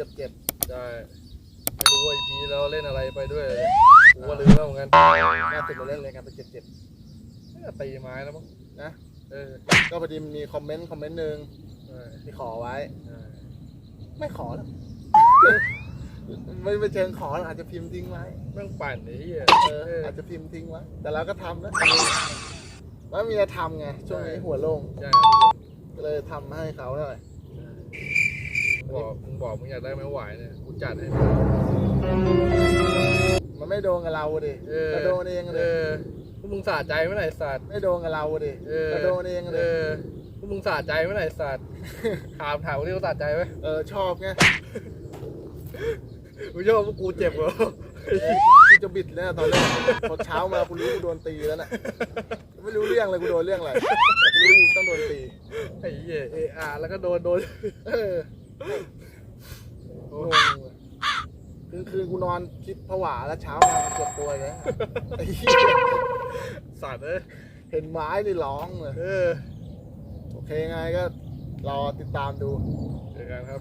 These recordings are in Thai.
รชอบดูเจ็บใช่ไม่รู้ว่าอีพีเราเล่นอะไรไปด้วยเลยกูก็ลืมแล้วเหมือนกันๆล่าสุดเราเล่นอะไรกันเป็นเจ็บน่าจะตีไม้แล้วมั้งๆนะเออก็พอดีมันมีคอมเมนต์คอมเมนต์หนึ่งใช่ที่ขอไว้ ใช่ไม่ขอแล้วไม่ไม่เชิงขอหรอกอาจจะพิมพ์ทิ้งไว้ แม่งปั่นไอ้เหี้ยเออ อาจจะพิมพ์ทิ้งไว้แต่เราก็ทำนะว่ามีอะไรทำไงช่วงนี้หัวโล่งใช่ก็เลยทำให้เขาหน่อยมึง บอกมึงบอกมึงอยากได้ไม้หวายเนี่ยกูจัดให้มันไม่โดนกับเราดิเออก็โดนเองเอเลยอพวกมึงสะใจไหมไหนสัตว์ไม่โดนกับเราดิเออก็โดนเองเอเลยอพวกมึงสะใจไหมไหนสัตว์ถามถามว่าที่เขาสะใจไหมเออชอบไงมึงชอบพวกกูเจ็บเหรอกูจะบิดแล้วตอนแรกพอเช้ามากูรู้กูโดนตีแล้วน่ะไม่รู้เรื่องเลยกูโดนเรื่องอะไรแต่กูรู้กูต้องโดนตีไอ้เหี้ยเออาแล้วก็โดนโดนเออ โอ้งงเลยคืนคืนกูนอนคิดผวาแล้วเช้ามาเจ็บตัวอย่างเงี้ยไอ้เหี้ยสัตว์เอ้ยเห็นไม้นี่ร้องเลยเออโอเคไงก็รอติดตามดูเจอกันครับ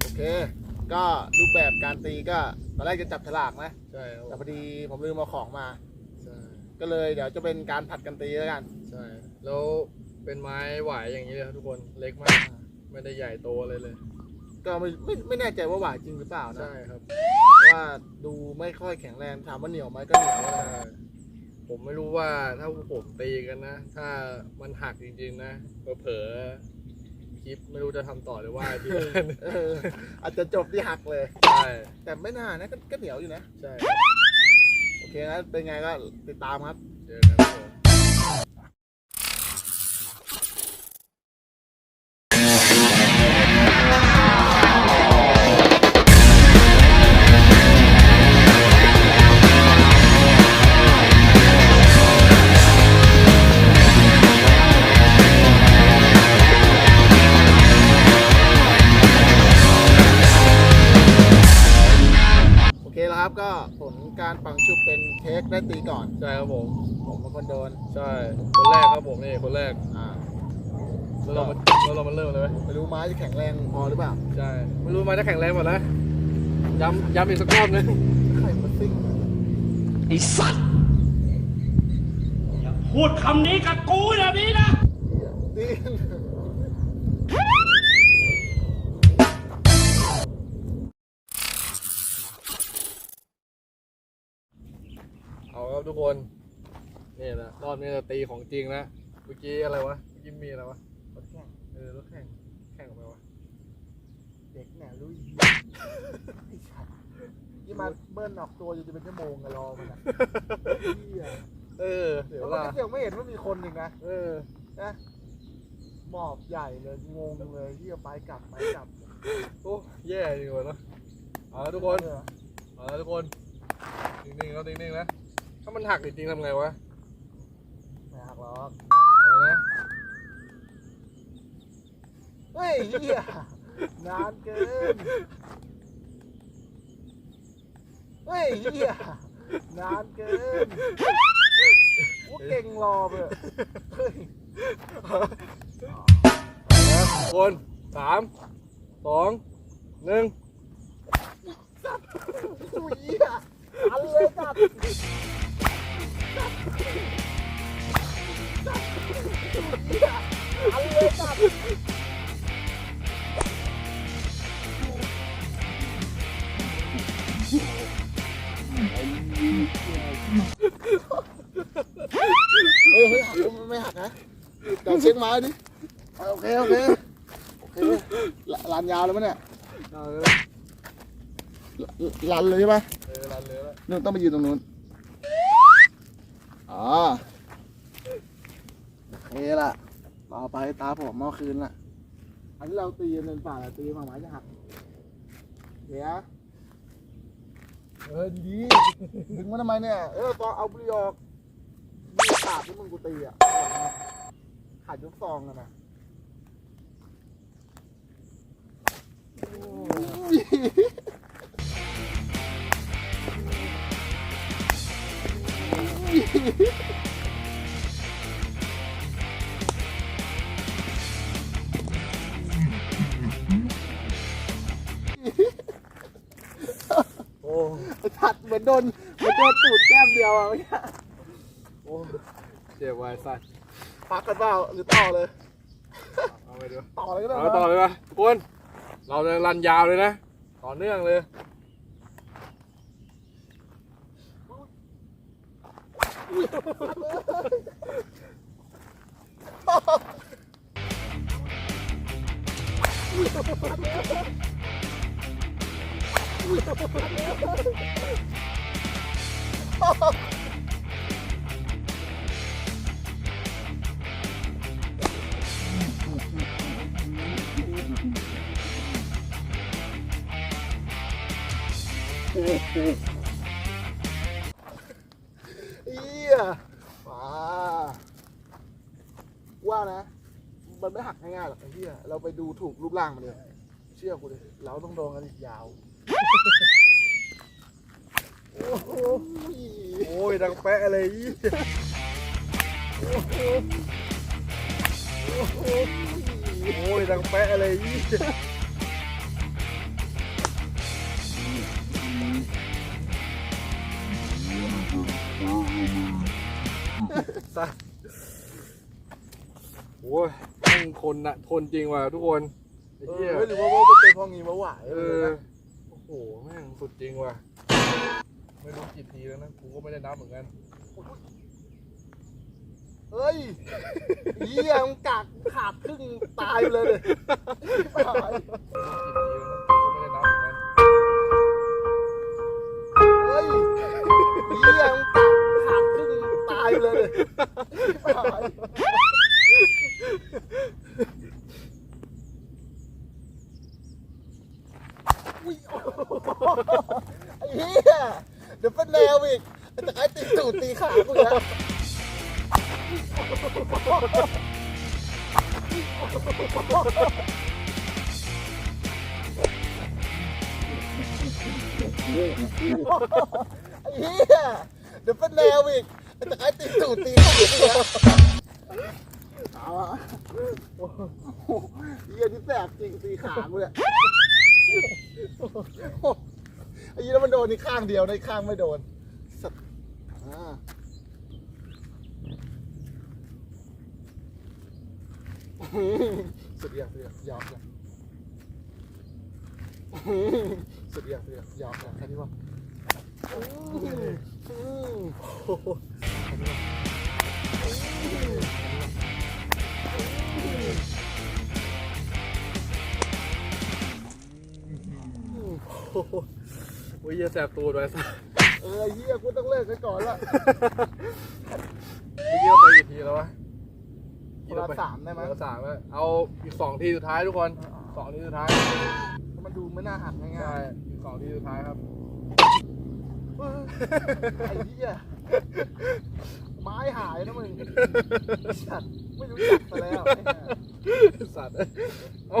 โอเค ก็รูปแบบการตีก็ตอนแรกจะจับฉลากนะใช่ครับแต่พอดีผมลืมเอาของมา ใช่ก็เลยเดี๋ยวจะเป็นการผัดกันตีแล้วกัน ใช่ แล้วเป็นไม้หวายอย่างนี้เลยครับทุกคนเล็กมาก ไม่ได้ใหญ่โตอะไรเลย ก็ไม่ไม่ไม่แน่ใจว่าหวานจริงหรือเปล่านะใช่ครับเพราะว่าดูไม่ค่อยแข็งแรงถามว่าเหนียวไหมก็เหนียวใช่นะผมไม่รู้ว่าถ้าพวกผมตีกันนะ ถ้ามันหักจริงๆนะเผลอๆคลิปไม่รู้จะทำต่อหรือว่าที่บ้านเอออาจจะจบที่หักเลย ใช่แต่ไม่น่านะก็ก็เหนียวอยู่นะ ใช่โอเคงั้นเป็นไงก็ติดตามครับ เจอกัน เป็นเค้กได้ตีก่อน ใช่ครับผม ผมเป็นคนโดน ใช่ คนแรกครับผมนี่คนแรกอ่าแล้วเรามาแล้วเรามาเริ่มเลยไหมไม่รู้ไม้จะแข็งแรงพอหรือเปล่าใช่ไม่รู้ไม้จะแข็งแรงหมดนะย้ำย้ำอีกสักรอบนึงใครมาซิ่งไอ้สัตว์อย่าพูดคำนี้กับกูแบบนี้นะตี ทุกคน นี่แหละรอบนี้จะตีของจริงนะ เมื่อกี้อะไรวะ เมื่อกี้มีอะไรวะ รถแข่ง เออรถแข่ง แข่งออกไปวะ เด็กเนี่ยรู้อีกไอ้ชัดยี่มาเบิ้ลออกตัวอยู่จะเป็นชั่วโมงกันรอมันอะเหี้ยเออ เดี๋ยวแล้วล่ะก็เดี๋ยวไม่เห็นว่ามีคนอีกนะ เออ นะหมอบใหญ่เลยงงเลยที่จะไปกลับไปกลับโอ้แย่จริงวะเนอะเอาละทุกคน เออ เอาละทุกคน นิ่งๆแล้วนิ่งๆนะ ถ้ามันหักจริงๆทำไงวะไม่หักหรอกเอาละนะ เฮ้ยเหี้ยนานเกิน เฮ้ยเหี้ยนานเกินโอ้เก่งรอไปเลยเฮ้ยเอาละทุกคนสามสองหนึ่งอุ้ยอะอันเลยจัด อันเลยจัดเฮ้ยเฮ้ยหักไม่หักนะเดี๋ยวเช็คไม้ดิโอเคโอเคโอเคลานยาวแล้วมั้ยเนี่ยเอาเลยลันเลยใช่ปะเออรันเลยแล้วนู่นต้องไปยืนตรงนู้น อ๋อโอเคละต่อไปตาผมเมื่อคืนละอันนี้เราตีเนินป่าละตีมาไม้จะหักเดี๋ยวเออดีๆดึงมาทำไมเนี่ย เออตอนเอาบุหรี่ออกนี่ขาดที่มึงกูตีอะขาดยกซองกันนะโอ้ สัตว์เหมือนโดนเหมือนโดนตูดแก้มเดียวอะเมื่อกี้โอ้เจ็บไว้สัตว์พักกันเปล่าหรือต่อเลย เอาไปดูต่อเลยก็ได้เอาต่อเลยปะทุกคนเราจะรันยาวเลยนะ ต่อเนื่องเลย เอี้ยมาว่านะ มันไม่หักง่ายๆหรอกไอ้เหี้ยเราไปดูถูกรูปร่างมันเลย เชื่อกูดิเราต้องโดนกันอีกยาว โอ้โหโอ้ยดังแปะเลยโอ้ยดังแปะเลยอีสัสโอ้ยแม่งคนน่ะทนจริงว่ะทุกคนไอ้เหี้ยอหรือว่ามันเป็นเพราะงี้มาหวายเออ โอ้โหแม่งสุดจริงว่ะ ไม่รู้กี่ทีแล้วนะกูก็ไม่ได้นับเหมือนกัน เฮ้ยเหี้ยมึงกักขาดครึ่งตายไปเลยเลยไม่หายเฮ้ยเหี้ยมึงกัดขาดครึ่งตายไปเลยเลยไม่หาย เดี๋ยวเป็นแนวอีกจะให้ตีตูดตีขากูอีกแล้วเอาอะโอ้โหเหี้ยที่แสบจริงตีขากูเนี่ยไอ้ยี่แล้วมันโดนนี่ข้างเดียวในะอีกข้างไม่โดนสัตว์อ่าสุดยอดสุดยอดยอมเลยสุดยอดสุดยอดยอมเลยแค่นี้ว่าอืมอืม โอ้โหแค่นี้วะอืมโอ้โหโอ้ยเหี้ยแสบตัวด้วยสัสเออไอ้เฮียกูต้องเลิกกันก่อนละเมื่อกี้เราไปกี่ทีแล้ววะคนละสามได้ไหมคนละสามแล้วเอาอีกสองทีสุดท้ายทุกคนสองทีสุดท้าย มันดูไม่น่าหักง่าใช่ยอีกสองทีสุดท้ายครับๆเออ ไอ้เฮียไม้หายนะมึงสัตว์ไม่รู้จักซะแล้วไอ้เหี้ยสัตว์เอา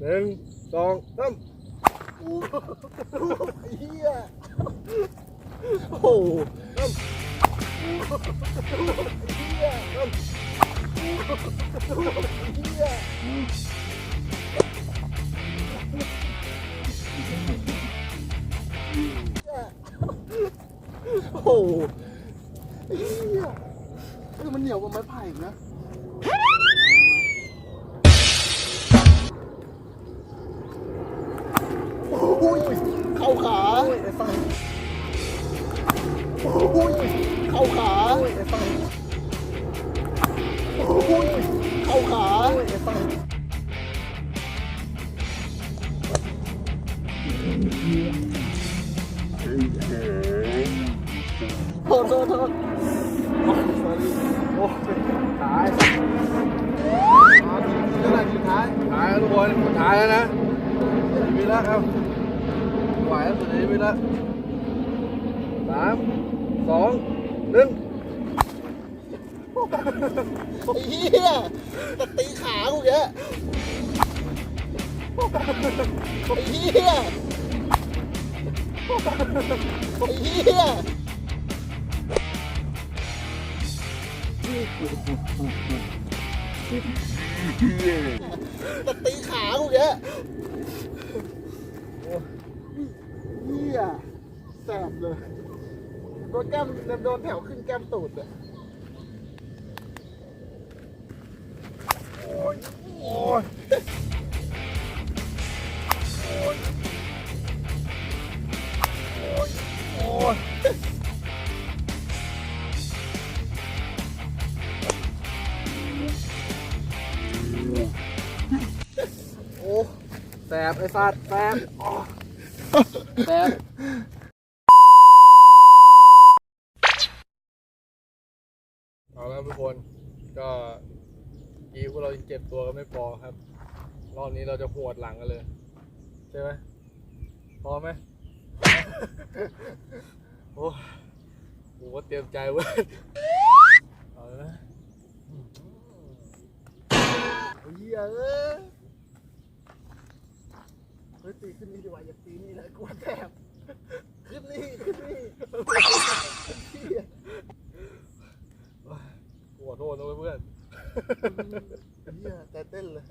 หนึ่งสองสามอู้ไอ้เฮียโอ้โหไอ้เฮียไอ้เฮีย โอ้โหไอ้เฮียเฮ้ยมันเหนียวกว่าไม้ไผ่อีกนะ ทุกคนสุดท้ายแล้วนะชีวิตล้วครับไหวแล้วสุดชีวิตแล้วสามสองหนึ่งไอ้เหี้ยจะตีขากูแกไอ้เหี้ยไอ้เหี้ย จะตีขากูแกเหี้ยแสบเลยโดนแก้มโดนแถวขึ้นแก้มตูดเลยโอ้ยโอ้ยโอ้ยโอ้ยโอ้ย บไอ้สัตว์แสบแสบเอาล้วทุกคนก็กีพวกเรายังเจ็บตัวกันไม่พอครับ รอบนี้เราจะหวดหลังกันเลย ใช่ไหมพอไหมโอ้กูว่าเตรียมใจเว้ยเอาล้วนะเฮียเอ้ย ฮ้ยตีขึ้นนี่ดีกว่าอย่าตีนี่เลยกลัวแสบขึ้นนี่ขึ้นนี่เฮียกูขอโทษนะเว้ยเพื่อนเฮียแต่เต้นเลย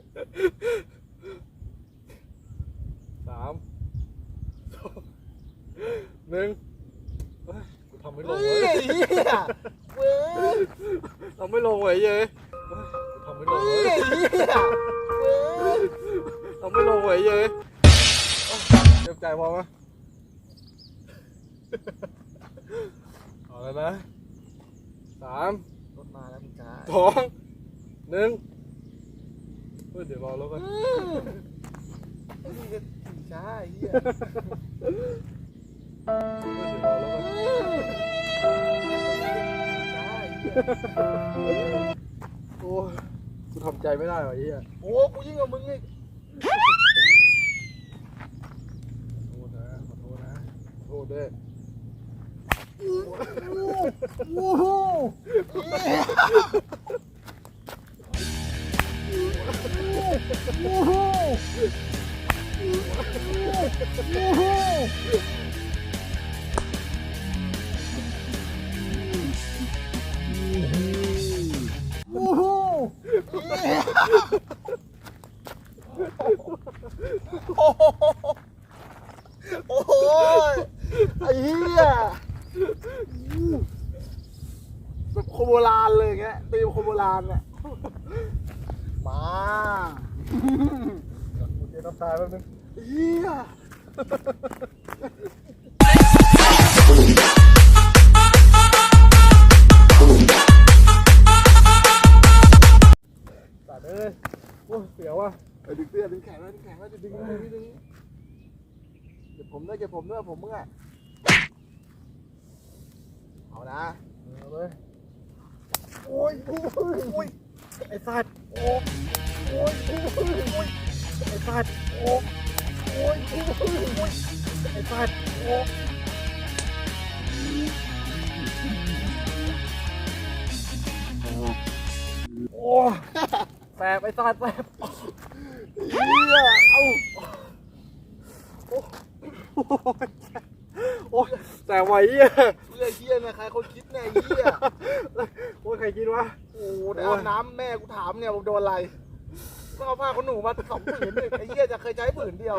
สามสองหนึ่งเฮ้ยกูทำไม่ลงเฮ้เลยยเฮียเว้ยทำไม่ลงเลยเย้ยเฮ้ยกูทำไม่ลงเฮ้เลยยเฮียเว้ยทำไม่ล เจ็บใจพอไหมเอาแล้วนะสามรถมาแล้วมึงจ้าสองหนึ่งเฮ้ยเดี๋ยวรอแล้วกันไอ้นี่ก็ขี่ช้าไอ้เฮียเฮ้ยเดี๋ยวรอแล้วกันขี่ช้าไอ้เฮียโอ้ยกูทำใจไม่ได้ว่ะไอ้เหี้ยโอ้กูยิ่งกว่ามึงอีก ขอโทษนะขอโทษนะ ขอโทษด้วยโอ้โหโอ้โหโอ้โหโอ้โหโอ้โหไอ้เหี้ย แบบโคโบราณเลยอย่างเงี้ย ตีมโคโบราณเนี่ยมากูเจน้ำตาแป๊บนึงเฮียตัดเลยโอ้ยเสียวว่ะไปดึงเสื้อดึงแขนไว้ดึงแขนไว้จะดึงมือนิดนึงเก็บผมด้วยเก็บผมด้วยผมมึงอะเอานะเอาเลย โอ้ยโอ้ยไอ้สัตว์โอ้ยโอ้ยโอ้ยไอ้สัตว์โอ้ยโอ้ยโอ้ยไอ้สัตว์โอ้ยโอ้แสบไอ้สัตว์แสบเฮียเอ้าโอ้ยแสบไหวเหี้ ยเพื่อเฮียนะใครคนคิดเนี่ยไอ้เฮียโอ้ยใครคิดวะ โอ้โหได้อาบน้ำแม่กูถามเนี่ยบอกโดนอะไรก็เอาผ้าขนหนูมาสองผืนเนี่ยไอ้เหี้ยจะเคยใช้ผืนเดียว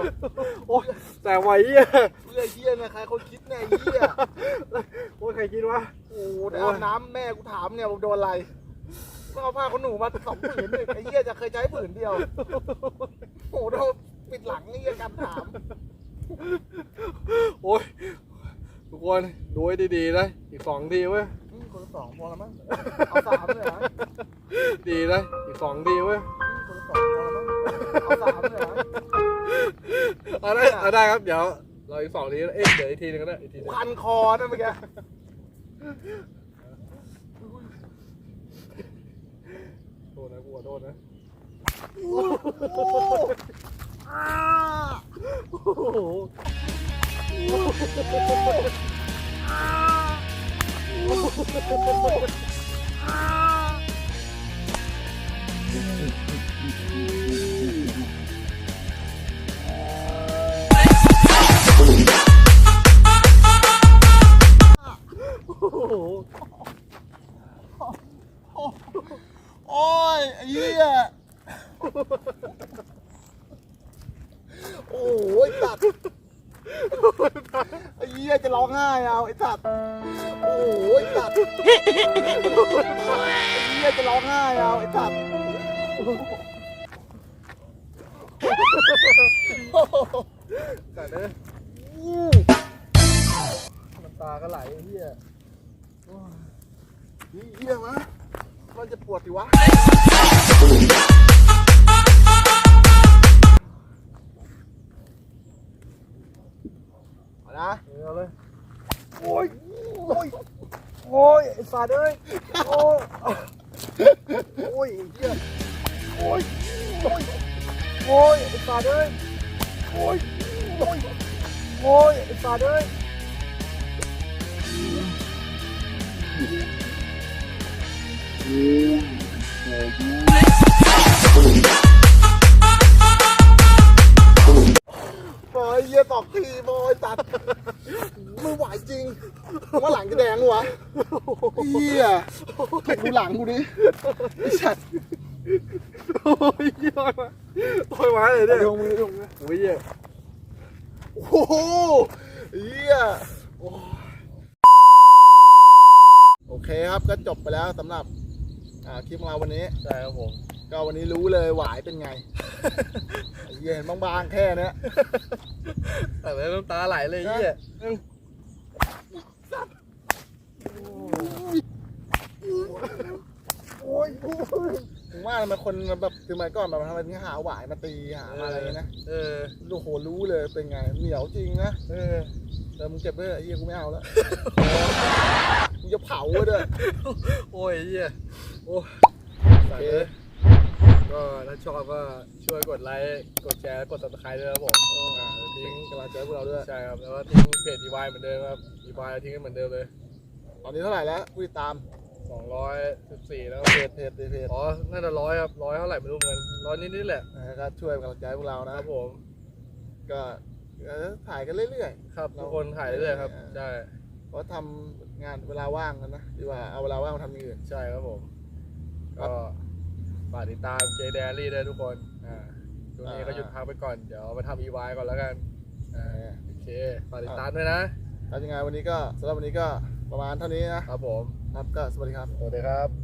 โอ้ยแสบไหวเหี้ยเพื่อเหี้ยนะใครคนคิดเนี่ยไอ้เหี้ยโอ้ยใครคิดวะ โอ้โหได้อาบน้ำแม่กูถามเนี่ยบอกโดนอะไรก็เอาผ้าขนหนูมาสองผืนเนี่ยไอ้เหี้ยจะเคยใช้ผืนเดียวโอ้โหโดนปิดหลังไอ้เหี้ยกันถาม โอ้ยทุก คนดูให้ดีๆนะอีกสองทีเว้ยอืมคนละสองพอแล้วมั้งเอาสามเลยเหรอดีนะอีกสองทีเว้ยอืมคนละสองพอแล้วมั้งเอาสามเลยเหรอเอาได้เอาได้ครับเดี๋ยวเราอีกสองทีนะเอ๊ะเดี๋ยวอีกทีนึงก็ได้อีกทีนึงพันคอนั่นเมื่อกี้โทษนะกูขอโทษนะโอ้โหอ่า โอ้โหโอ้โหโอ้ยไอ้เหี้ยโอ้ยตัด ไอ้เหี้ยจะร้องไห้เอาไอ้สัตว์โอ้โหไอ้สัตว์เฮียจะร้องไห้เอาไอ้สัตว์สัตว์เอ้ยน้ำตาก็ไหลไอ้เฮียโอ้ยนี่เฮียวะมันจะปวดสิวะ นะเอาเลยโอ้ยโอ้ยโอ้ยไอ้สัตว์เอ้ยโอ้ยโอ้ยไอ้เหี้ยโอ้ยโอ้ยโอ้ยไอ้สัตว์เอ้ยโอ้ยโอ้ยโอ้ยไอ้สัตว์เอ้ยบอยเยี่ยตอกทีบอยตัดไม่ไห วจริงว่าหลังจะแดงวะเยี่ยดูหลังกูดิไอ้สัตว์โอ้ยเยี่ยมโอ้ยมาเลยเนี่ยลงมือลงมือโอ้ยเยี่ยโอ้โหเยี่ยโอ้ยโอเคครับก็จบไปแล้วสำหรับอ่าคลิปของเราวันนี้ใช่ครับผมก็วันนี้รู้เลยหวายเป็นไงไอ้เหี้ยเห็นบางๆแค่เนี้ยแต่แล้วน้ำตาไหลเลยเยี่ ยโอ้ยถึงว่าทำไมคนแบบคือสมัยก่อนแบบทำไมถึงหาหวายมาตีหาอะไรอย่างเงี้ยนะเออโอ้โหรู้เลยเป็นไงเหนียวจริงนะเออแต่มึงเก็บไว้เถอะไอ้เหี้ยกูไม่เอาแล้วมึงจะเผาไว้ด้วยโอ้ยเยี่ยโอ้สัตว์เอ้ยก็ถ้าชอบก็ช่วยกดไลค์กดแชร์กด subscribe ด้วยครับผมอ่าทิ้งกำลังใจพวกเราด้วยใช่ครับแล้วก็ทิ้งเพจทีวายเหมือนเดิมครับทีวายทิ้งกันเหมือนเดิมเลย ตอนนี้เท่าไหร่แล้วผู้ติดตาม214แล้วเพจเพจเพจเพจอ๋อ น่าจะร้อยครับร้อยเท่าไหร่ไม่รู้เหมือนกันร้อยนิดๆแหละ นะก็ช่วยเป็นกำลังใจพวกเราคนะรับผม ก็เอ่อถ่ายกันเรื่อย ครับทุกคนถ่ายเรื่อยๆครับใช่ๆเพราะทำงานเวลาว่างกันนะดีกว่าเอาเวลาว่างมาทำอย่างอื่น ใช่ครับผม ครัก็บฝากติดตามเจเดลี่ด้วยทุกคน อ่าช่วงนี้ก็อ่าหยุดพักไปก่อน เดี๋ยวมาทำอีวายก่อนแล้วกัน อ่า โอเค ฝากติดตามด้วยนะแล้วยังไงวันนี้ก็สำหรับวันนี้ก็ ประมาณเท่านี้นะครับผมครับก็สวัสดีครับ สวัสดีครับ